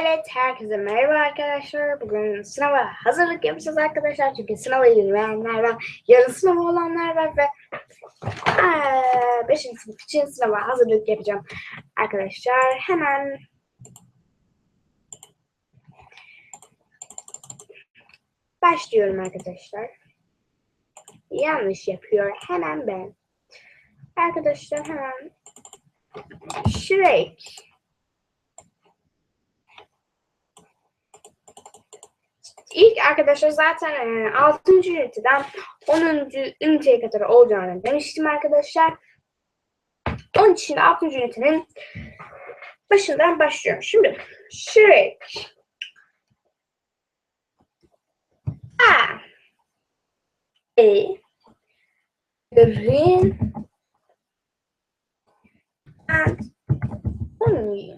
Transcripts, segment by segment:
Evet, herkese merhaba arkadaşlar. Bugün sınava hazırlık yapacağız arkadaşlar. Çünkü sınava girmeyenler var, yarın sınavı olanlar var ve 5. sınıf için sınava hazırlık yapacağım arkadaşlar. Hemen başlıyorum arkadaşlar. Yanlış yapıyor hemen ben. Arkadaşlar hemen Shrek İlk arkadaşlar zaten e, 6. üniteden 10. üniteye kadar olacağını demiştim arkadaşlar. Onun için 6. ünitenin başından başlıyorum. Şimdi Shrek. A. A. Green and Honey.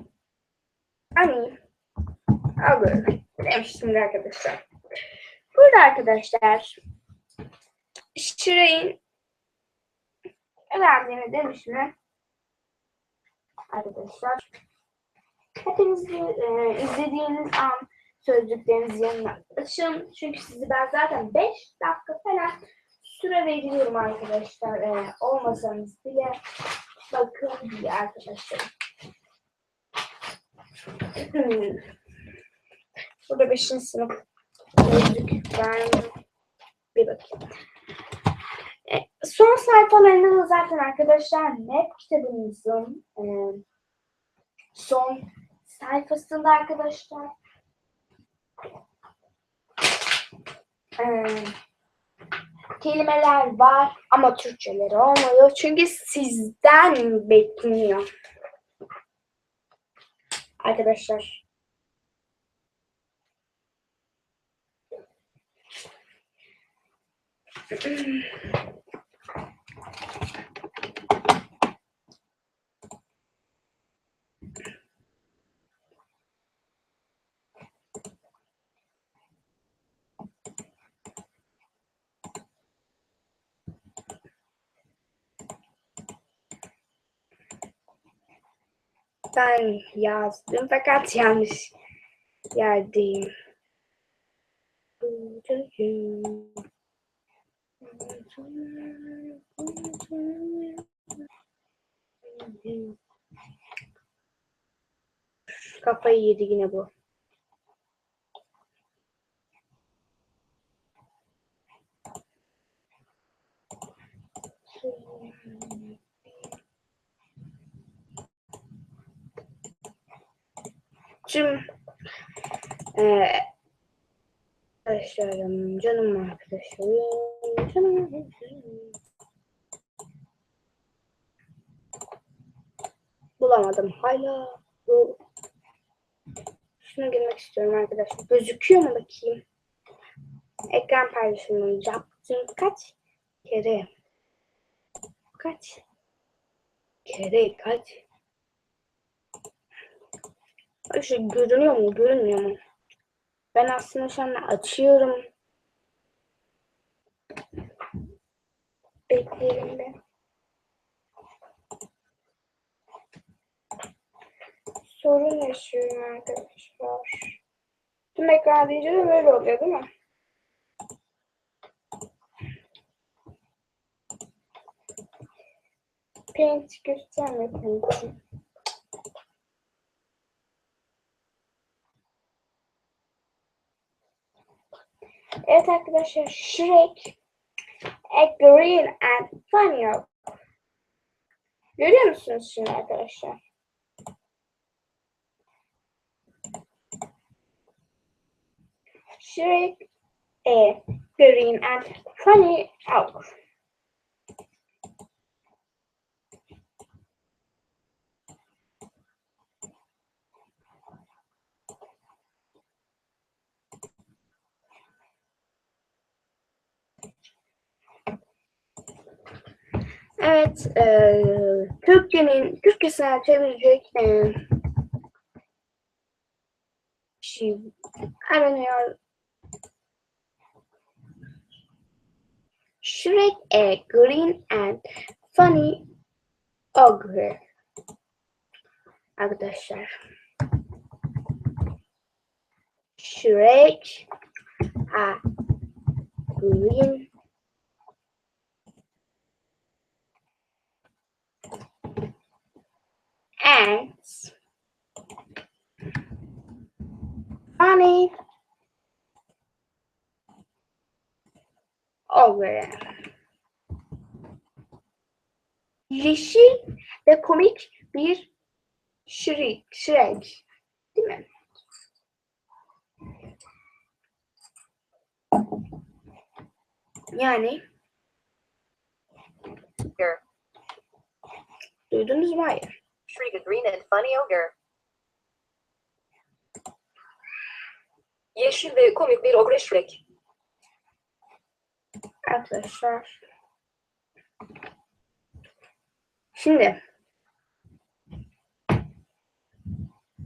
Honey. Alır. Demiştim arkadaşlar. Burada arkadaşlar Şirin verdiğini demiş mi? Arkadaşlar hepiniz e, izlediğiniz an sözlüklerinizi yanına açın. Çünkü sizi ben zaten 5 dakika falan süre veriyorum arkadaşlar. E, olmasanız bile bakın diye arkadaşlar. Burada 5. sınıf ben bir bakayım. E, son sayfalarında da zaten arkadaşlar NEP kitabımızın e, son sayfasında arkadaşlar e, kelimeler var ama Türkçeleri olmuyor. Çünkü sizden bekleniyor. Arkadaşlar Ben yazdım fakat yanlış yerdeyim. Kafayı yedi yine bu. Şimdi e, arkadaşlarım, canım arkadaşlarım, canım. Bulamadım hala. Bu şuna girmek istiyorum arkadaşlar. Gözüküyor mu bakayım? Ekran paylaşımını yaptım kaç kere? Kaç kere kaç? Şey görünüyor mu? Görünmüyor mu? Ben aslında şu anda açıyorum. Bekleyelim de. Sorun yaşıyorum arkadaşlar. Tüm ekran deyince de böyle oluyor değil mi? Paint göstermiyor paint'i. Evet arkadaşlar Shrek a green and funny Görüyor musunuz şimdi arkadaşlar? Shrek a green and funny owl. Evet, e, Türkçenin, Türkçesine çevirecek e, şey aranıyor. Shrek a green and funny ogre. Arkadaşlar. Shrek. A green and Funny. Over. Yeşil ve komik bir Shrek. Shrek. Değil mi? Yani Ogre. duydunuz mu? Hayır. Shriek a green and funny ogre. Yeşil ve komik bir ogre Shrek. Arkadaşlar. Şimdi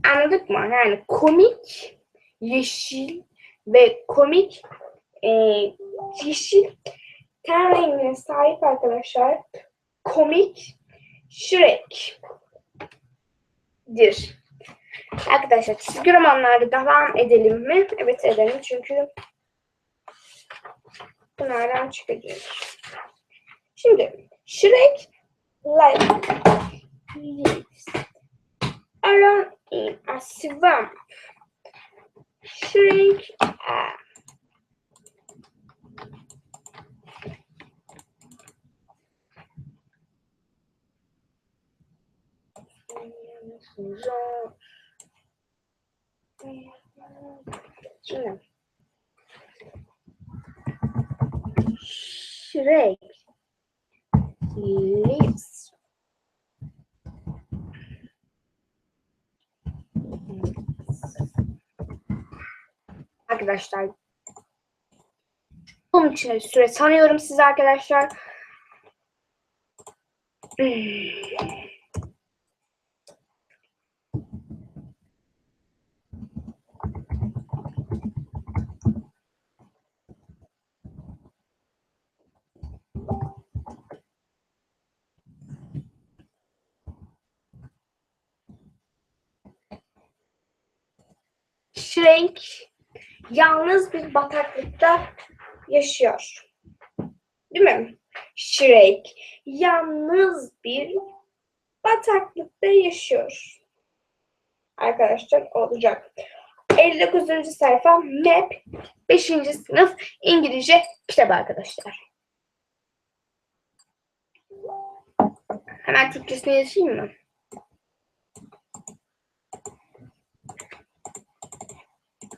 anladık mı? Yani komik, yeşil ve komik e, yeşil ten rengine sahip arkadaşlar. Komik Shrek'dir. Arkadaşlar çizgi romanlarda devam edelim mi? Evet edelim çünkü bunlardan çıkacak. Şimdi Shrek like lives alone in a swamp. Shrek uh, Şimdi Shrek lives Arkadaşlar bunun için süre sanıyorum size arkadaşlar. Shrek yalnız bir bataklıkta yaşıyor. Değil mi? Shrek yalnız bir bataklıkta yaşıyor. Arkadaşlar olacak. 59. sayfa map 5. sınıf İngilizce kitabı arkadaşlar. Hemen Türkçesine yazayım mı?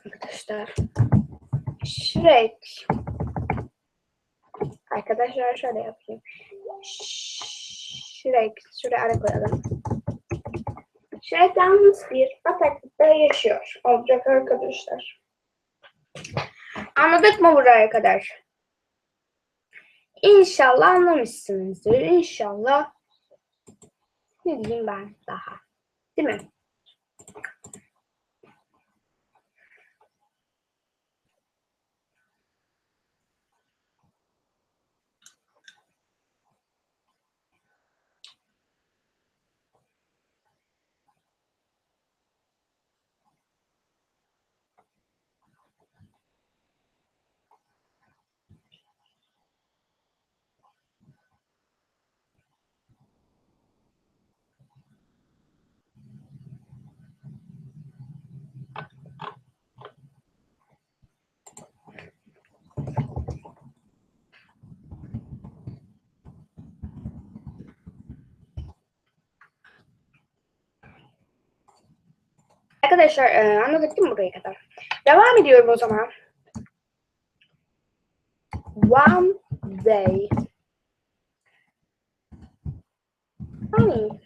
Arkadaşlar. Shrek. Arkadaşlar şöyle yapayım. Shrek. Şuraya ara koyalım. Shrek yalnız bir bataklıkta yaşıyor. Olacak arkadaşlar. Anladık mı buraya kadar? İnşallah anlamışsınızdır. İnşallah ne diyeyim ben daha. Değil mi? Arkadaşlar e, buraya kadar? Devam ediyorum o zaman. One day. Honey.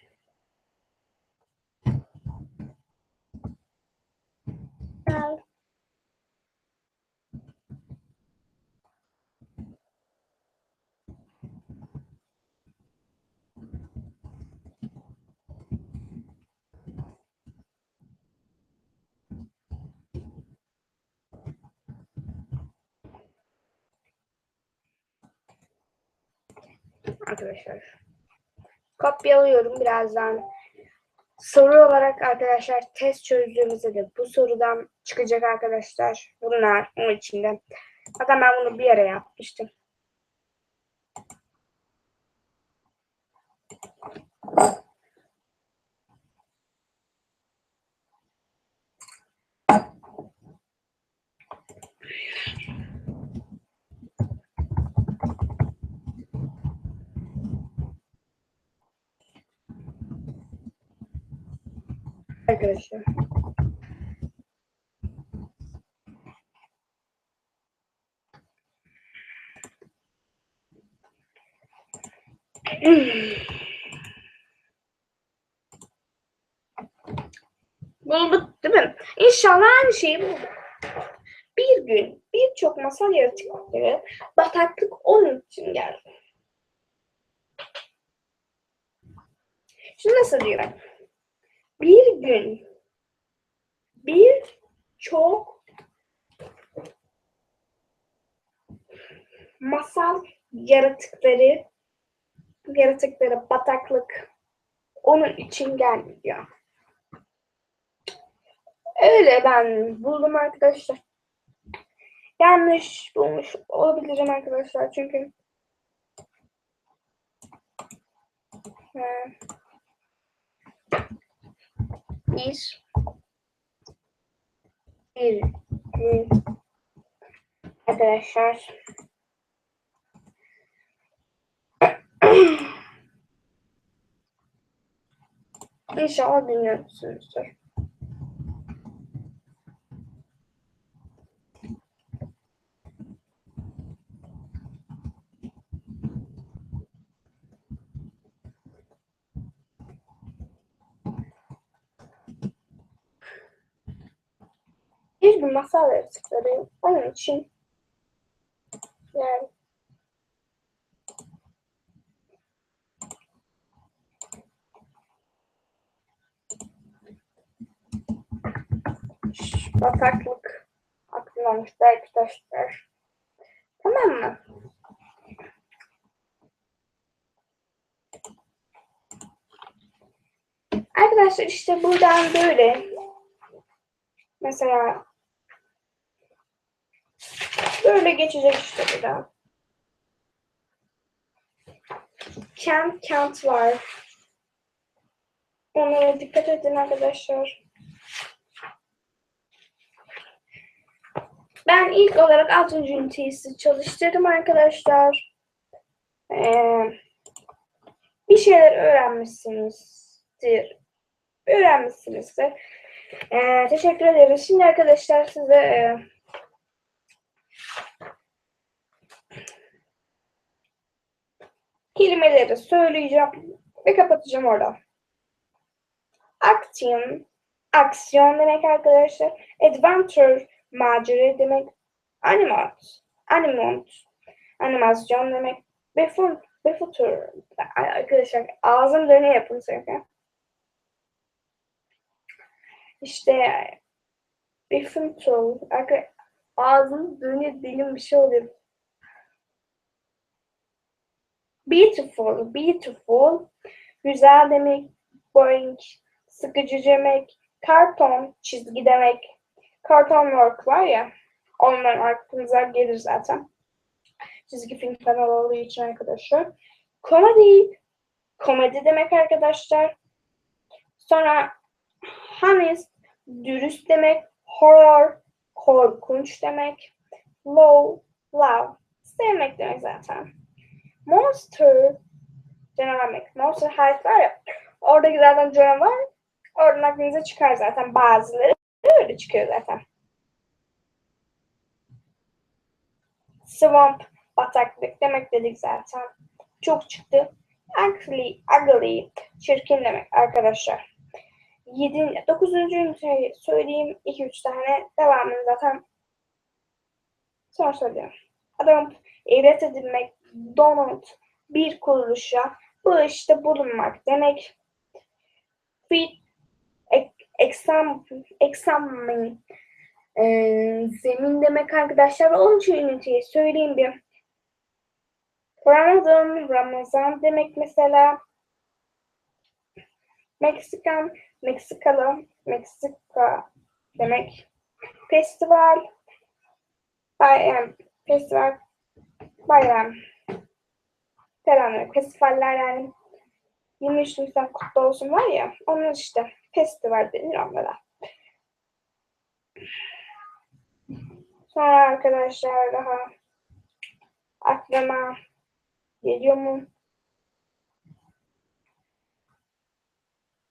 Arkadaşlar. Kopyalıyorum birazdan. soru olarak arkadaşlar test çözdüğümüzde de bu sorudan çıkacak arkadaşlar. Bunlar onun içinde. Zaten ben bunu bir ara yapmıştım. Arkadaşlar. Bulduk değil mi? İnşallah aynı şeyi bulduk. Bir gün birçok masal yaratıkları bataklık onun için geldi. Şimdi nasıl diyor? Bir gün bir çok masal yaratıkları yaratıkları bataklık onun için gelmiyor. Öyle ben buldum arkadaşlar. Yanlış bulmuş olabilirim arkadaşlar çünkü Ee, bir bir gün arkadaşlar İnşallah dinliyorsunuzdur. Masal yaratıkları onun için yani bataklık aklımdamıştı arkadaşlar. Tamam mı? Arkadaşlar işte buradan böyle mesela böyle geçecek işte buradan. Kent kent var. Ona dikkat edin arkadaşlar. Ben ilk olarak 6. üniteyi çalıştırdım arkadaşlar. Ee, bir şeyler öğrenmişsinizdir. Öğrenmişsinizdir. Ee, teşekkür ederiz. Şimdi arkadaşlar size e, kelimeleri söyleyeceğim ve kapatacağım orada. Action, aksiyon demek arkadaşlar. Adventure, macera demek. Animat, animont, animasyon demek. Before, before, arkadaşlar ağzım dönüyor yapın sakın. İşte before, ağzım dönüyor dilim bir şey oluyor. Beautiful, beautiful, güzel demek, boring, sıkıcı demek, karton, çizgi demek, karton work var ya, onların aklınıza gelir zaten. Çizgi film kanalı olduğu için arkadaşlar. Komedi, komedi demek arkadaşlar. Sonra honest, dürüst demek, horror, korkunç demek, low, love, sevmek demek zaten. Monster, canavar demek. Monster High var ya, oradaki zaten canavar, oradan aklınıza çıkar zaten bazıları. Öyle çıkıyor zaten. Swamp, bataklık demek dedik zaten. Çok çıktı. Ugly, ugly, çirkin demek arkadaşlar. 7. 9. üniteyi söyleyeyim. 2-3 tane devamını zaten sonra söylüyorum. Adam evlat edinmek, donut, bir kuruluşa, bu işte bulunmak demek. Fit, ek, exam, examen, e, zemin demek arkadaşlar. 10. üniteyi söyleyeyim bir. Ramazan, Ramazan demek mesela. Meksikan, Meksikalı, Meksika demek. Festival, bayram, festival, bayram demek. Festivaller yani 23 Nisan kutlu olsun var ya, onun işte festival denir onlara. Sonra arkadaşlar daha aklıma geliyor mu?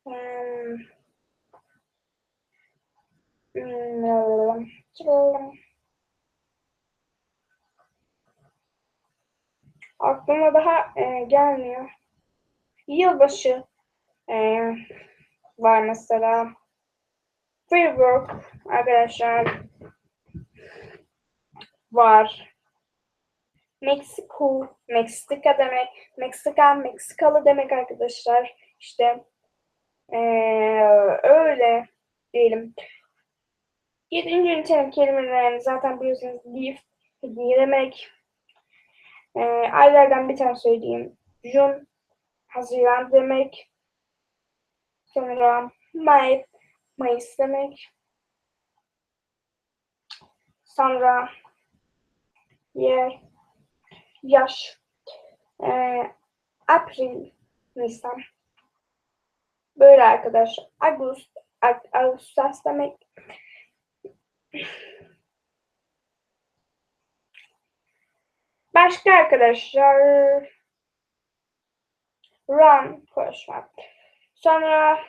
Hmm. Hmm. Aklıma daha e, gelmiyor. Yılbaşı e, var mesela. Firework arkadaşlar var. Meksiko, Meksika demek. Meksika, Meksikalı demek arkadaşlar. İşte eee, öyle diyelim. Yedinci ünitenin kelimelerini zaten biliyorsunuz. Leaf, hediye demek. Eee, aylardan bir tane söyleyeyim. Jun, Haziran demek. Sonra May, Mayıs demek. Sonra yer, yaş, eee April, Nisan. Böyle arkadaşlar. Ağustos, Ağustos demek. Başka arkadaşlar run koşmak. Sonra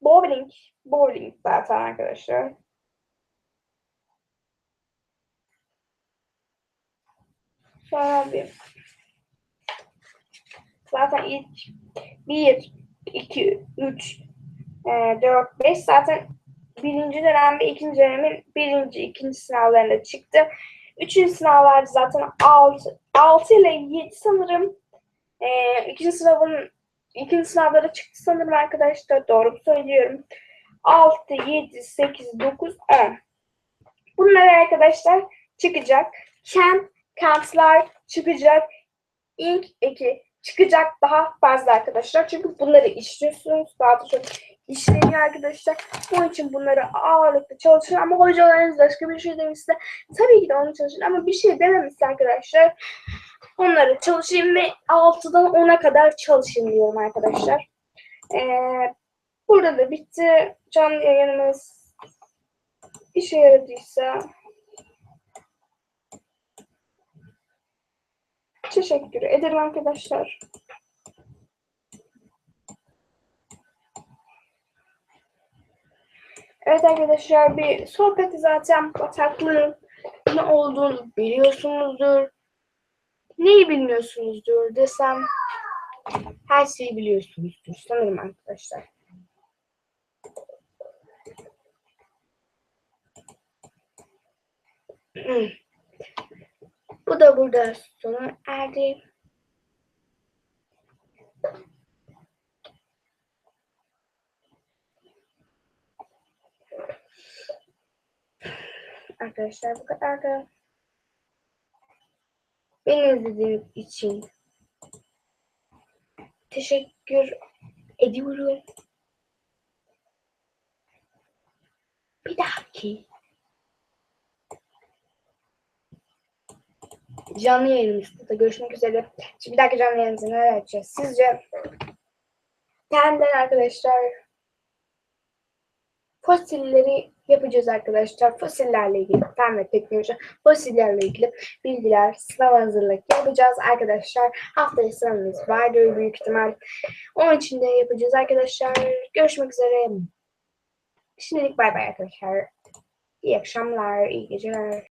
bowling, bowling zaten arkadaşlar. Sonra bir zaten ilk 1, 2, 3, 4, 5 zaten birinci dönem ve ikinci dönemin birinci, ikinci sınavlarında çıktı. Üçüncü sınavlarda zaten 6, 6 ile 7 sanırım. Ee, ikinci sınavın ikinci sınavlara çıktı sanırım arkadaşlar. Doğru söylüyorum. 6, 7, 8, 9, 10. Bunlar arkadaşlar çıkacak. Can, kantlar çıkacak. İlk eki çıkacak daha fazla arkadaşlar. Çünkü bunları işliyorsunuz. Daha da çok işleniyor arkadaşlar. Bunun için bunları ağırlıklı çalışın. Ama hocalarınız başka bir şey demişse tabii ki de onu çalışın. Ama bir şey dememişse arkadaşlar onları çalışayım ve 6'dan 10'a kadar çalışın diyorum arkadaşlar. Ee, burada da bitti. Canlı yayınımız işe yaradıysa teşekkür ederim arkadaşlar. Evet arkadaşlar bir sohbeti zaten bataklığın ne olduğunu biliyorsunuzdur. Neyi bilmiyorsunuzdur desem her şeyi biliyorsunuzdur sanırım arkadaşlar. Bu da burada sona erdi. Arkadaşlar bu kadar da beni izlediğiniz için teşekkür ediyorum. Bir dahaki canlı yayınımızda da görüşmek üzere. Şimdi bir dahaki canlı yayınımızda neler yapacağız? Sizce kendileri arkadaşlar fosilleri yapacağız arkadaşlar. Fosillerle ilgili fen ve teknoloji, fosillerle ilgili bilgiler, sınav hazırlık yapacağız arkadaşlar. Haftaya sınavımız vardır büyük ihtimal. Onun için de yapacağız arkadaşlar. Görüşmek üzere. Şimdilik bay bay arkadaşlar. İyi akşamlar, iyi geceler.